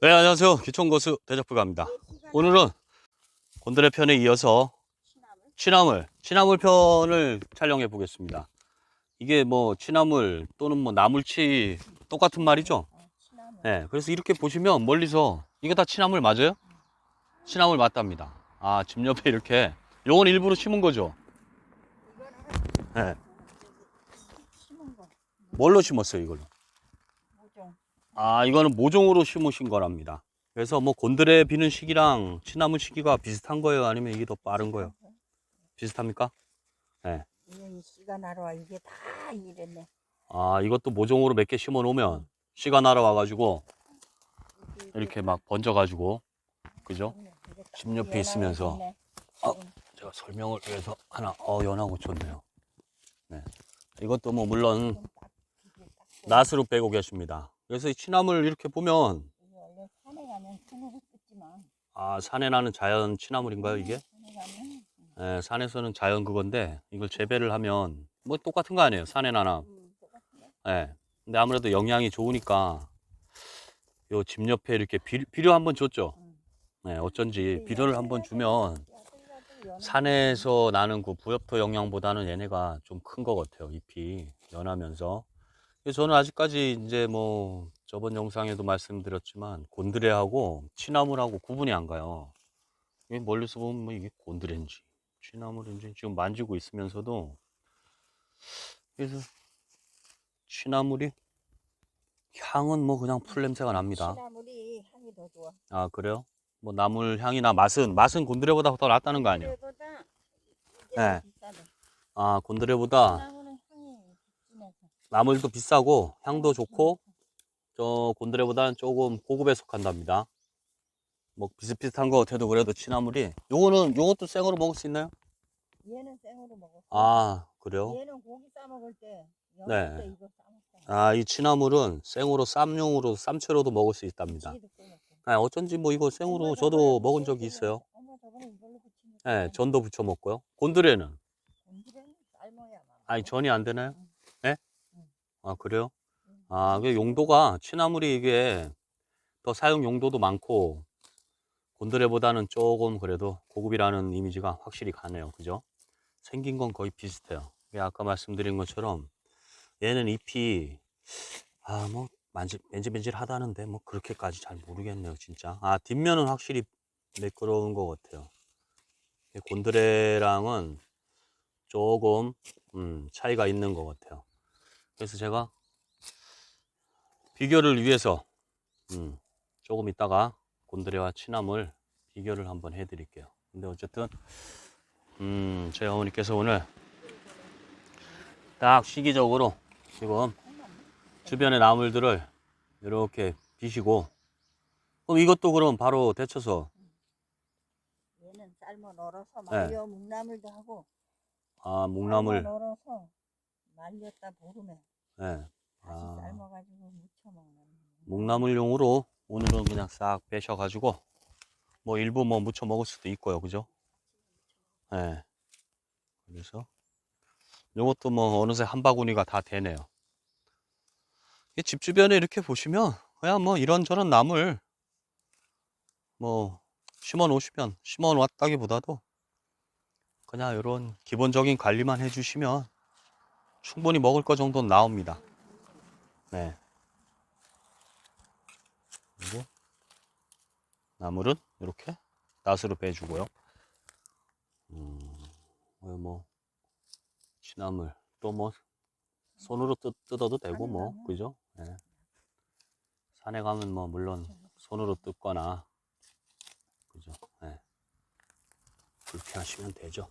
네, 안녕하세요. 기총고수 대적불가입니다. 오늘은 곤드레 편에 이어서 취나물, 취나물 편을 촬영해 보겠습니다. 이게 뭐 취나물 또는 뭐 나물치 똑같은 말이죠? 네, 그래서 이렇게 보시면 멀리서 이거 다 취나물 맞아요? 취나물 맞답니다. 아, 집 옆에 이렇게 요건 일부러 심은 거죠? 네. 뭘로 심었어요, 이걸로? 아, 이거는 모종으로 심으신 거랍니다. 그래서 뭐 곤드레 비는 시기랑 취나물 시기가 비슷한 거예요? 아니면 이게 더 빠른 거예요? 비슷합니까? 이 씨가 날아와 이게 다 이랬네 아, 이것도 모종으로 몇 개 심어 놓으면 씨가 날아와 가지고 이게 이렇게 막 번져 가지고, 그죠? 이게 다집 옆에 있으면서. 어. 제가 설명을 위해서 하나, 어, 연하고 좋네요. 네. 이것도 뭐 물론. 낫으로 빼고 계십니다. 그래서 이 취나물 이렇게 보면, 이게 원래 산에 가면 손으로 뜯지만 아, 산에 나는 자연 취나물인가요, 이게? 산에 가면 예, 산에서는 자연 그건데, 이걸 재배를 하면, 뭐 똑같은 거 아니에요, 산에 나나. 음, 똑같은데? 예. 근데 아무래도 영양이 좋으니까 요 집 옆에 이렇게 비, 비료 한번 줬죠. 음. 네, 어쩐지 비료를 한번 주면 야들야들 산에서 나는 그 부엽토 영양보다는 얘네가 좀 큰 것 같아요. 잎이 연하면서. 저는 아직까지 이제 뭐 저번 영상에도 말씀드렸지만 곤드레하고 취나물하고 구분이 안 가요. 멀리서 보면 뭐 이게 곤드레인지 취나물인지 지금 만지고 있으면서도 그래서 취나물이 향은 뭐 그냥 풀 냄새가 납니다. 시나물이 향이 더 좋아 아 그래요? 뭐 나물 향이나 맛은 맛은 곤드레보다 더 낫다는 거 아니에요? 이게 네. 아 곤드레보다 시나물은 향이 진해서 나물도 비싸고 향도 좋고 저 곤드레보다는 조금 고급에 속한답니다. 뭐 비슷비슷한 거 같아도 그래도 취나물이 요거는 요것도 생으로 먹을 수 있나요? 얘는 생으로 먹었어 아 그래요? 얘는 고기 싸 먹을 때 네. 연할 때 이거 싸 먹잖아 아이 취나물은 생으로 쌈용으로 쌈채로도 먹을 수 있답니다. 아, 어쩐지 뭐 이거 생으로 저도 먹은 적이 있어요. 네, 전도 부쳐 먹고요. 곤드레는 곤드레는 삶아야만 아니 전이 안 되나요? 아 그래요? 응. 아, 그 용도가 취나물이 이게 더 사용 용도도 많고 곤드레보다는 조금 그래도 고급이라는 이미지가 확실히 가네요. 그죠? 생긴 건 거의 비슷해요. 아까 말씀드린 것처럼 얘는 잎이 아, 뭐 만지 맨질맨질하다는데 뭐 그렇게까지 잘 모르겠네요, 진짜. 아, 뒷면은 확실히 매끄러운 것 같아요. 곤드레랑은 조금 음, 차이가 있는 것 같아요. 그래서 제가 비교를 위해서 음, 조금 있다가 곤드레와 취나물 비교를 한번 해드릴게요. 근데 어쨌든 음, 저희 어머니께서 오늘 딱 시기적으로 지금 주변의 나물들을 이렇게 비시고 그럼 이것도 그럼 바로 데쳐서 얘는 삶아 널어서 네. 말려 묵나물도 하고 아 묵나물 널어서 말렸다 보름에 네. 다시 아. 삶아가지고 무쳐 먹는 묵나물용으로 오늘은 그냥 싹 빼셔가지고 뭐 일부 뭐 무쳐 먹을 수도 있고요, 그죠? 예. 그래서 요것도 뭐 어느새 한 바구니가 다 되네요. 이집 주변에 이렇게 보시면 그냥 뭐 이런저런 나물 뭐 심어 놓으시면 심어 놨다기보다도 그냥 이런 기본적인 관리만 해주시면 충분히 먹을 거 정도는 나옵니다. 네. 그리고 나물은 이렇게 낫으로 빼주고요. 음, 어, 뭐 취나물 또 뭐 손으로 뜯, 뜯어도 되고 뭐. 그죠? 예. 산에 가면 뭐 물론 손으로 뜯거나 그죠? 예. 그렇게 하시면 되죠.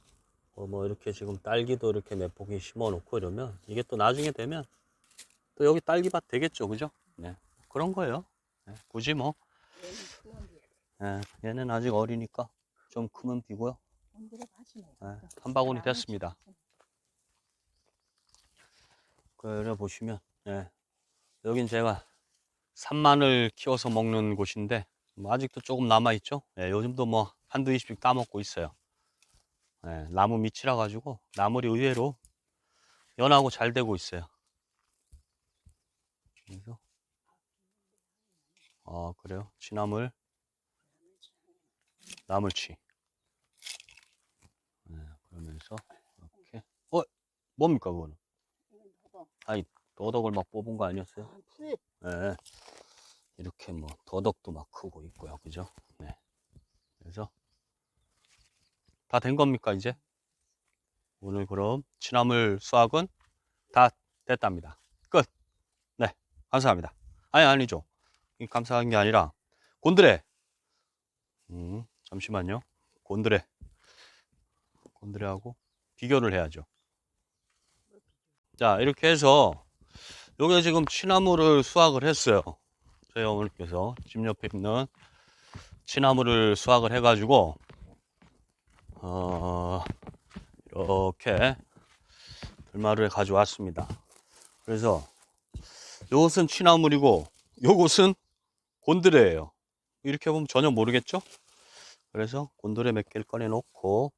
어, 뭐 이렇게 지금 딸기도 이렇게 몇 포기 심어 놓고 이러면 이게 또 나중에 되면 또 여기 딸기밭 되겠죠, 그죠? 네. 그런 거예요. 예, 굳이 뭐 예, 얘는 아직 어리니까 좀 크면 비고요. 예, 한 바구니 됐습니다. 그래 보시면, 예, 여긴 제가 산마늘 키워서 먹는 곳인데 뭐 아직도 조금 남아 있죠. 예, 요즘도 뭐 한두 입씩 따먹고 있어요. 예, 나무 밑이라 가지고 나물이 의외로 연하고 잘 되고 있어요. 그래서 아, 그래요? 취나물, 나물치. 네, 그러면서 이렇게. 어, 뭡니까 그거는? 아니, 더덕을 막 뽑은 거 아니었어요? 풀 네. 이렇게 뭐 더덕도 막 크고 있고요, 그죠? 네. 그래서 다 된 겁니까 이제? 오늘 그럼 취나물 수확은 다 됐답니다. 끝. 네, 감사합니다. 아니 아니죠. 이 감사한 게 아니라 곤드레. 음, 잠시만요. 곤드레. 곤드레하고 비교를 해야죠. 자, 이렇게 해서 요게 지금 취나물을 수확을 했어요. 저희 어머니께서 집 옆에 있는 취나물을 수확을 해가지고 어, 이렇게 들마루에 가져왔습니다. 그래서 요것은 취나물이고 요것은 곤드레예요. 이렇게 보면 전혀 모르겠죠? 그래서 곤드레 몇 개를 꺼내 놓고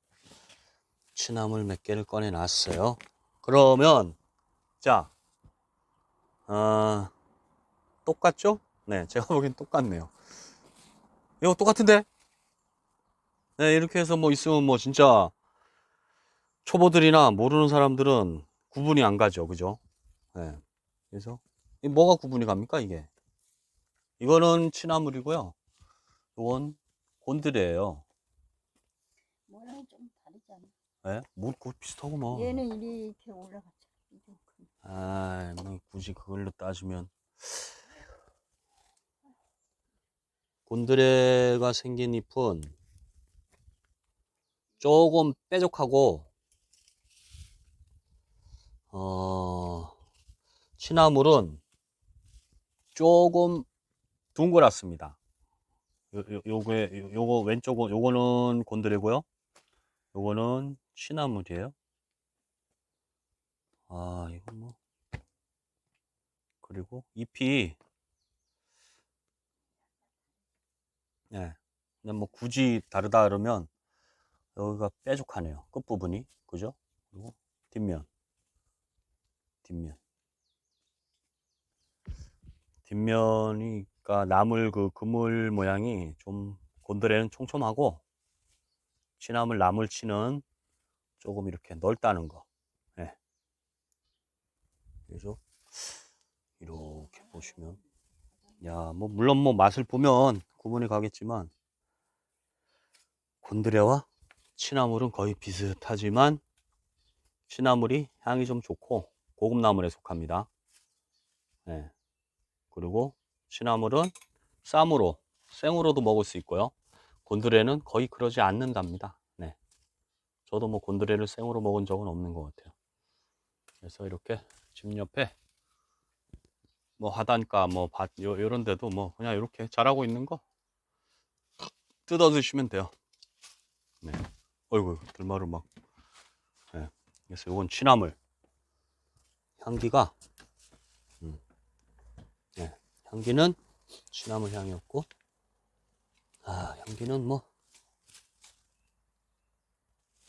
취나물 몇 개를 꺼내 놨어요. 그러면 자, 어, 똑같죠? 네, 제가 보기엔 똑같네요. 이거 똑같은데? 네, 이렇게 해서 뭐 있으면 뭐 진짜 초보들이나 모르는 사람들은 구분이 안 가죠. 그죠? 네. 그래서 이 뭐가 구분이 갑니까, 이게? 이거는 취나물이고요. 이건 곤드레예요. 모양이 좀 다르잖아. 네? 뭐, 그 비슷하고 뭐. 얘는 이렇게 올라갔죠. 아, 뭐 굳이 그걸로 따지면 곤드레가 생긴 잎은 조금 뾰족하고 어 취나물은 조금 둥그랗습니다. 요, 요, 요게 요- 요거 왼쪽은 요거는 곤드레고요. 요거는 취나물이에요. 아, 이건 뭐 그리고 잎이 네, 그냥 뭐 굳이 다르다 그러면 여기가 뾰족하네요. 끝부분이 그죠? 그리고 뒷면 뒷면 뒷면이 그러니까 나물 그 그물 모양이 좀 곤드레는 촘촘하고 취나물 나물치는 조금 이렇게 넓다는 거. 네. 그래서 이렇게 보시면 야 뭐 물론 뭐 맛을 보면 구분이 가겠지만 곤드레와 취나물은 거의 비슷하지만 취나물이 향이 좀 좋고 고급 나물에 속합니다. 네. 그리고 취나물은 쌈으로 생으로도 먹을 수 있고요. 곤드레는 거의 그러지 않는답니다. 네. 저도 뭐 곤드레를 생으로 먹은 적은 없는 것 같아요. 그래서 이렇게 집 옆에 뭐 하단가 뭐밭 요런 데도 뭐 그냥 이렇게 자라고 있는 거 뜯어 드시면 돼요. 네. 어이구 들마루 막. 네. 그래서 요건 취나물. 향기가 음. 네. 향기는 취나물 향이었고 아 향기는 뭐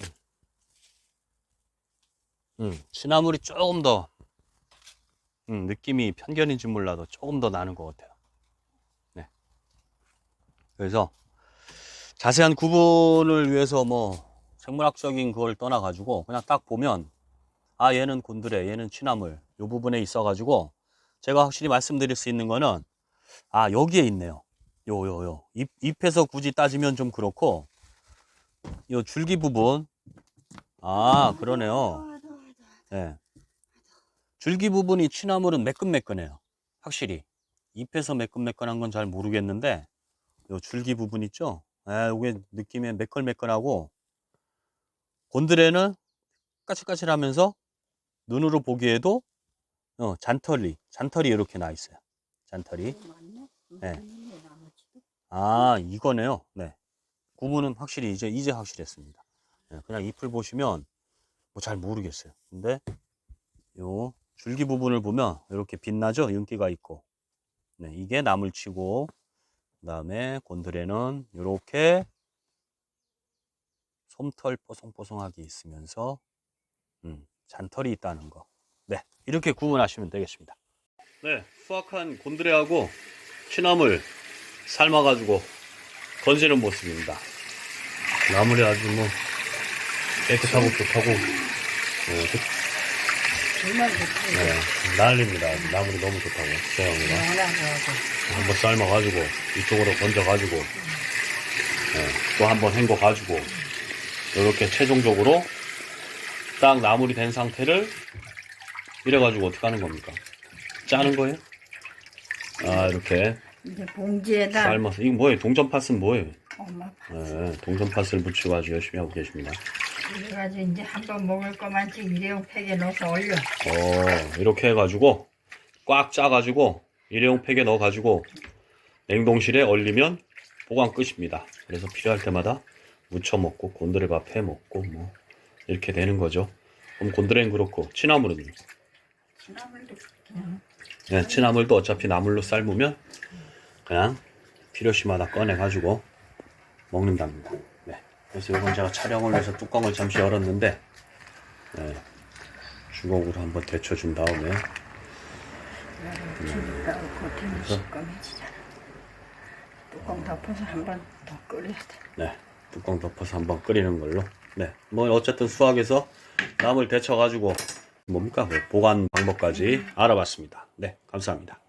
음, 음, 취나물이 조금 더 음, 느낌이 편견인지 몰라도 조금 더 나는 것 같아요. 네. 그래서 자세한 구분을 위해서 뭐 생물학적인 그걸 떠나가지고 그냥 딱 보면 아 얘는 곤드레, 얘는 취나물 요 부분에 있어 가지고 제가 확실히 말씀드릴 수 있는 거는 아 여기에 있네요. 요 요 요 잎 잎에서 굳이 따지면 좀 그렇고 요 줄기 부분 아 그러네요. 예. 줄기 부분이 취나물은 매끈매끈해요. 확실히. 잎에서 매끈매끈한 건 잘 모르겠는데, 요 줄기 부분 있죠? 아, 요게 느낌이 매끌매끌하고, 곤드레는 까칠까칠하면서, 눈으로 보기에도, 어, 잔털이, 잔털이 이렇게 나 있어요. 잔털이. 맞네? 네. 아, 이거네요. 네. 구분은 확실히, 이제, 이제 확실했습니다. 예, 그냥 잎을 보시면, 뭐 잘 모르겠어요. 근데, 요, 줄기 부분을 보면 이렇게 빛나죠? 윤기가 있고. 네, 이게 나물치고, 그 다음에 곤드레는 이렇게 솜털 뽀송뽀송하게 있으면서, 음, 잔털이 있다는 거. 네, 이렇게 구분하시면 되겠습니다. 네, 수확한 곤드레하고 취나물 삶아가지고 건지는 모습입니다. 나물이 아주 뭐 깨끗하고 좋다고 어, 그- 정말 좋지. 네, 난립니다. 나물이 너무 좋다고 연하고 하고. 한번 삶아가지고 이쪽으로 건져가지고 네, 또 한번 헹궈가지고 이렇게 최종적으로 딱 나물이 된 상태를 이래가지고 어떻게 하는 겁니까? 짜는 거예요? 아 이렇게 이제 봉지에다 삶아서 이거 뭐예요? 동전 팥은 뭐예요? 엄마 네, 동전 팥을 묻혀가지고 열심히 하고 계십니다. 그래가지고 이제 한 번 먹을 것만큼 일회용 팩에 넣어서 올려. 어, 이렇게 해가지고 꽉 짜가지고 일회용 팩에 넣어가지고 냉동실에 얼리면 보관 끝입니다. 그래서 필요할 때마다 무쳐 먹고 곤드레밥 해 먹고 뭐 이렇게 되는 거죠. 그럼 곤드레는 그렇고 취나물은요? 나물도 그냥 네, 취나물도 어차피 나물로 삶으면 그냥 필요시마다 꺼내 가지고 먹는답니다. 네. 그래서 이건 제가 촬영을 위해서 뚜껑을 잠시 열었는데 네, 주걱으로 한번 데쳐준 다음에 시꺼매지잖아. 뚜껑 덮어서 한번 더 끓여야 돼. 네, 뚜껑 덮어서 한번 끓이는 걸로. 네, 뭐 어쨌든 수학에서 나물 데쳐 가지고 뭡니까 그 보관 방법까지 알아봤습니다. 네, 감사합니다.